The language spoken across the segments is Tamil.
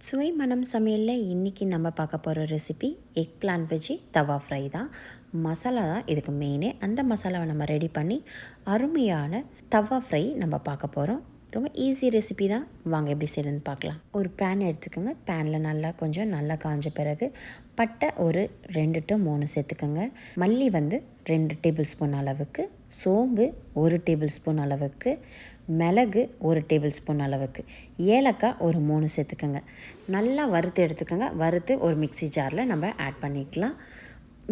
சுவை மனம் சமையலில் இன்றைக்கி நம்ம பார்க்க போகிற recipe eggplant veggie tawa fry தான். மசாலா தான் இதுக்கு மெயினே அந்த மசாலாவை நம்ம ரெடி பண்ணி அருமையான தவா ஃப்ரை நம்ம பார்க்க போகிறோம் ரொம்ப ஈஸி ரெசிபி தான். வாங்க எப்படி செய்யுதுன்னு பார்க்கலாம். ஒரு பேன் எடுத்துக்கோங்க. பேனில் நல்லா கொஞ்சம் நல்லா காஞ்ச பிறகு பட்டை ஒரு ரெண்டு டு மூணு சேர்த்துக்கோங்க. மல்லி வந்து ரெண்டு டேபிள் ஸ்பூன் அளவுக்கு. சோம்பு ஒரு டேபிள் ஸ்பூன் அளவுக்கு. மிளகு ஒரு டேபிள் ஸ்பூன் அளவுக்கு. ஏலக்காய் ஒரு மூணு சேர்த்துக்கோங்க. நல்லா வறுத்து எடுத்துக்கோங்க. வறுத்து ஒரு மிக்சி ஜாரில் நம்ம ஆட் பண்ணிக்கலாம்.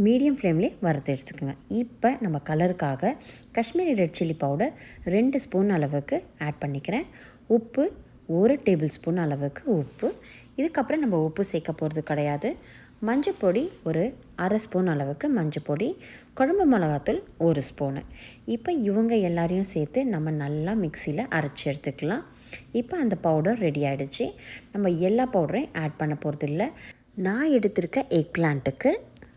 மீடியம் ஃப்ளேம்லேயே வறுத்து எடுத்துக்கோங்க இப்போ நம்ம கலருக்காக காஷ்மீரி ரெட் சில்லி பவுடர் ரெண்டு ஸ்பூன் அளவுக்கு ஆட் பண்ணிக்கிறேன். உப்பு ஒரு டேபிள் ஸ்பூன் அளவுக்கு உப்பு. இதுக்கப்புறம் நம்ம உப்பு சேர்க்க போகிறது கிடையாது. மஞ்சப்பொடி ஒரு அரை ஸ்பூன் அளவுக்கு மஞ்சப்பொடி குழம்பு மிளகாத்தூள் ஒரு ஸ்பூனு. இப்போ இவங்க எல்லாரையும் சேர்த்து நம்ம நல்லா மிக்சியில் அரைச்சி எடுத்துக்கலாம். இப்போ அந்த பவுடர் ரெடி ஆகிடுச்சு நம்ம எல்லா பவுடரையும் ஆட் பண்ண போகிறது இல்லை நான் எடுத்திருக்க எக் பிளான்ட்டுக்கு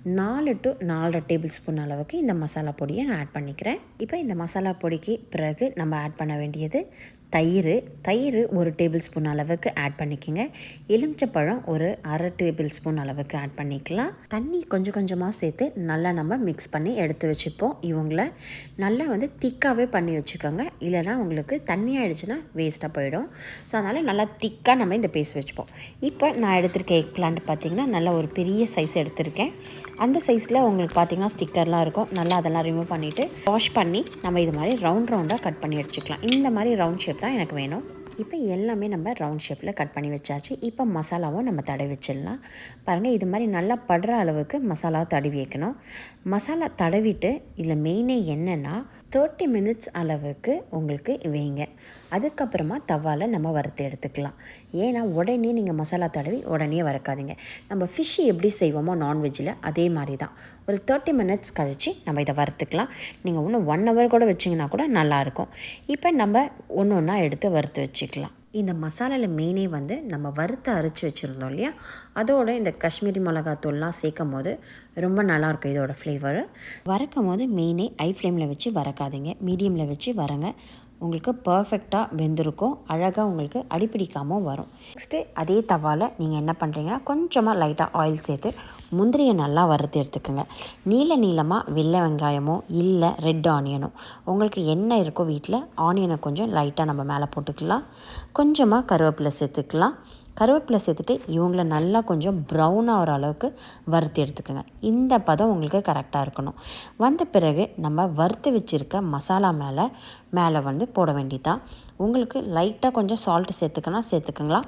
நாலு டு நாலரை டேபிள் ஸ்பூன் அளவுக்கு இந்த மசாலா பொடியை நான் ஆட் பண்ணிக்கிறேன். இப்போ இந்த மசாலா பொடிக்கு பிறகு நம்ம ஆட் பண்ண வேண்டியது தயிர் தயிர் ஒரு டேபிள் ஸ்பூன் அளவுக்கு ஆட் பண்ணிக்கோங்க. எலுமிச்சப்பழம் ஒரு அரை டேபிள் ஸ்பூன் அளவுக்கு ஆட் பண்ணிக்கலாம். தண்ணி கொஞ்சம் கொஞ்சமாக சேர்த்து நல்லா நம்ம மிக்ஸ் பண்ணி எடுத்து வச்சுப்போம். இவங்கள நல்லா வந்து திக்காகவே பண்ணி வச்சுக்கோங்க. இல்லைனா உங்களுக்கு தண்ணி ஆகிடுச்சுன்னா வேஸ்ட்டாக போயிடும். ஸோ அதனால் நல்லா திக்காக நம்ம இந்த பேஸ்ட் வச்சுப்போம். இப்போ நான் எடுத்திருக்க எக் பிளான்ட் பார்த்திங்கன்னா நல்லா ஒரு பெரிய சைஸ் எடுத்திருக்கேன். அந்த சைஸில் உங்களுக்கு பார்த்திங்கன்னா ஸ்டிக்கர்லாம் இருக்கும். நல்லா அதெல்லாம் ரிமூவ் பண்ணிவிட்டு வாஷ் பண்ணி நம்ம இது மாதிரி ரவுண்ட் ரவுண்டாக கட் பண்ணி வச்சுக்கலாம் இந்த மாதிரி ரவுண்ட் ஷேப் தான் எனக்கு வேணும் இப்போ எல்லாமே நம்ம ரவுண்ட் ஷேப்பில் கட் பண்ணி வச்சாச்சு. இப்போ மசாலாவும் நம்ம தடவி வச்சிடலாம். பாருங்கள் இது மாதிரி நல்லா படுற அளவுக்கு மசாலாவை தடவி வைக்கணும். மசாலா தடவிட்டு இதில் மெயினே என்னென்னா தேர்ட்டி மினிட்ஸ் அளவுக்கு உங்களுக்கு வைங்க. அதுக்கப்புறமா தவாவில் நம்ம வறுத்து எடுத்துக்கலாம். ஏன்னா உடனே நீங்கள் மசாலா தடவி உடனே வறுக்காதீங்க. நம்ம ஃபிஷ் எப்படி செய்வோமோ நான்வெஜ்ஜில் அதே மாதிரி தான். ஒரு தேர்ட்டி மினிட்ஸ் கழித்து நம்ம இதை வறுத்துக்கலாம். நீங்கள் இன்னும் ஒன் ஹவர் கூட வச்சிங்கன்னா கூட நல்லாயிருக்கும் இப்போ நம்ம ஒன்று ஒன்றா எடுத்து வறுத்து வச்சுக்கலாம். இந்த மசாலாவில் மெயினே வந்து நம்ம வறுத்து அரைச்சி வச்சுருந்தோம் இல்லையா? அதோட இந்த காஷ்மீரி மிளகாத்தூள்லாம் சேர்க்கும் போது ரொம்ப நல்லாயிருக்கும் இதோட ஃப்ளேவர் வறக்கும் போது மெயினே ஐ ஃப்ளேமில் வச்சு வறக்காதீங்க. மீடியமில் வச்சு வரங்க உங்களுக்கு பர்ஃபெக்டாக வெந்திருக்கும். அழகாக உங்களுக்கு அடிப்பிடிக்காமல் வரும். நெக்ஸ்ட்டு அதே தவாவில் நீங்கள் என்ன பண்ணுறீங்கன்னா கொஞ்சமாக லைட்டாக ஆயில் சேர்த்து முந்திரியை நல்லா வறுத்து எடுத்துக்கோங்க. நீல நீளமாக வெள்ளை வெங்காயமோ இல்லை ரெட் ஆனியனோ உங்களுக்கு என்ன இருக்கோ வீட்டில் ஆனியனை கொஞ்சம் லைட்டாக நம்ம மேலே போட்டுக்கலாம். கொஞ்சமாக கருவேப்பிலை சேர்த்துக்கலாம். கருவேப்பிலை சேர்த்துட்டு இவங்கள நல்லா கொஞ்சம் ப்ரௌன் ஆகிற அளவுக்கு வறுத்து எடுத்துக்கோங்க. இந்த பதம் உங்களுக்கு கரெக்டாக இருக்கணும். வந்த பிறகு நம்ம வறுத்து வச்சுருக்க மசாலா மேலே மேலே வந்து போட வேண்டியதான் உங்களுக்கு லைட்டாக கொஞ்சம் சால்ட்டு சேர்த்துக்கணும் சேர்த்துக்கங்களா?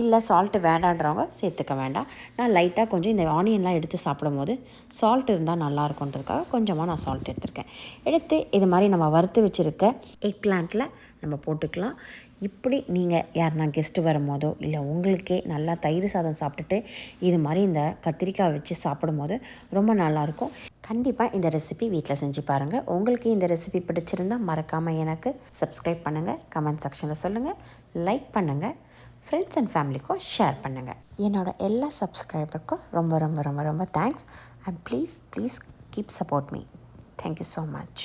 இல்லை சால்ட்டு வேண்டான்றவங்க சேர்த்துக்க வேண்டாம். நான் லைட்டாக கொஞ்சம் இந்த ஆனியன்லாம் எடுத்து சாப்பிடும் போது சால்ட் இருந்தால் நல்லா இருக்குன்றதுக்காக கொஞ்சமாக நான் சால்ட் எடுத்திருக்கேன். எடுத்து இது மாதிரி நம்ம வறுத்து வச்சுருக்க எக் பிளான்ட்டில் நம்ம போட்டுக்கலாம். இப்படி நீங்கள் யாருனா கெஸ்ட்டு வரும்போதோ இல்லை உங்களுக்கே நல்லா தயிர் சாதம் சாப்பிட்டுட்டு இது மாதிரி இந்த கத்திரிக்காய் வச்சு சாப்பிடும்போது ரொம்ப நல்லாயிருக்கும் கண்டிப்பாக இந்த ரெசிபி வீட்டில் செஞ்சு பாருங்கள் உங்களுக்கு இந்த ரெசிபி பிடிச்சிருந்தால் மறக்காமல் எனக்கு சப்ஸ்கிரைப் பண்ணுங்கள் கமெண்ட் செக்ஷனில் சொல்லுங்கள் லைக் பண்ணுங்கள் ஃப்ரெண்ட்ஸ் அண்ட் ஃபேமிலிக்கும் ஷேர் பண்ணுங்கள் என்னோடய எல்லா சப்ஸ்கிரைபருக்கும் ரொம்ப ரொம்ப ரொம்ப ரொம்ப thanks and please please keep support me thank you so much